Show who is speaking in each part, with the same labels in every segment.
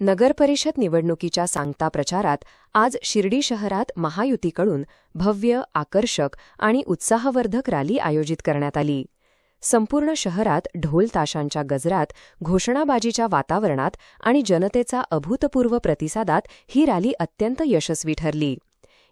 Speaker 1: नगरपरिषद निवडणुकीच्या सांगता प्रचारात आज शिर्डी शहरात महायुतीकडून भव्य आकर्षक आणि उत्साहवर्धक रॅली आयोजित करण्यात आली. संपूर्ण शहरात ढोल ताशांच्या गजरात घोषणाबाजीच्या वातावरणात आणि जनतेचा अभूतपूर्व प्रतिसादात ही रॅली अत्यंत यशस्वी ठरली.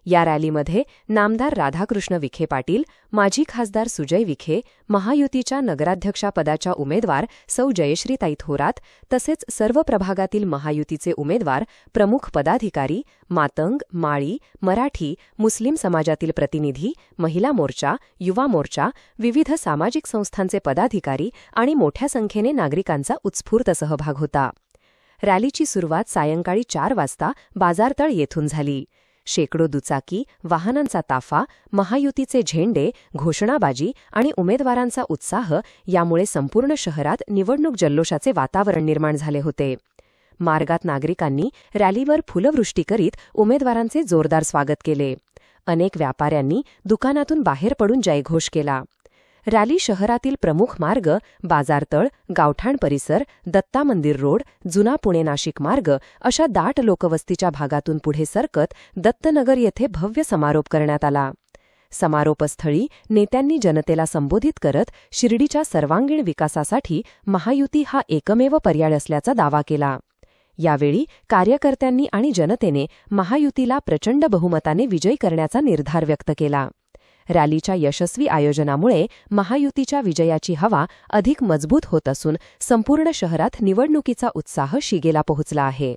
Speaker 1: या रॅलीमध्ये नामदार राधाकृष्ण विखे पाटील माजी खासदार सुजय विखे महायुतीच्या नगराध्यक्षापदाच्या उमेदवार सौ जयश्रीताई थोरात तसेच सर्व प्रभागातील महायुतीचे उमेदवार प्रमुख पदाधिकारी मातंग माळी मराठी मुस्लिम समाजातील प्रतिनिधी महिला मोर्चा युवा मोर्चा विविध सामाजिक संस्थांचे पदाधिकारी आणि मोठ्या संख्येने नागरिकांचा उत्स्फूर्त सहभाग होता. रॅलीची सुरुवात सायंकाळी चार वाजता बाजारतळ येथून झाली. शेकडो दुचाकी वाहनांचा ताफा महायुतीचे झेंडे घोषणाबाजी आणि उमेदवारांचा उत्साह यामुळे संपूर्ण शहरात निवडणूक जल्लोषाचे वातावरण निर्माण झाले होते. मार्गात नागरिकांनी रॅलीवर फुलवृष्टी करीत उमेदवारांचे जोरदार स्वागत केले. अनेक व्यापाऱ्यांनी दुकानातून बाहेर पडून जयघोष केला. रॅली शहरातील प्रमुख मार्ग बाजारतळ गावठाण परिसर दत्ता मंदिर रोड जुना पुणे नाशिक मार्ग अशा दाट लोकवस्तीच्या भागातून पुढे सरकत दत्तनगर येथे भव्य समारोप करण्यात आला. समारोपस्थळी नेत्यांनी जनतेला संबोधित करत शिर्डीच्या सर्वांगीण विकासासाठी महायुती हा एकमेव पर्याय असल्याचा दावा केला. यावेळी कार्यकर्त्यांनी आणि जनतेने महायुतीला प्रचंड बहुमताने विजयी करण्याचा निर्धार व्यक्त केला. रॅलीच्या यशस्वी आयोजनामुळे महायुतीच्या विजयाची हवा अधिक मजबूत होत असून संपूर्ण शहरात निवडणुकीचा उत्साह शिगेला पोहोचला आहे.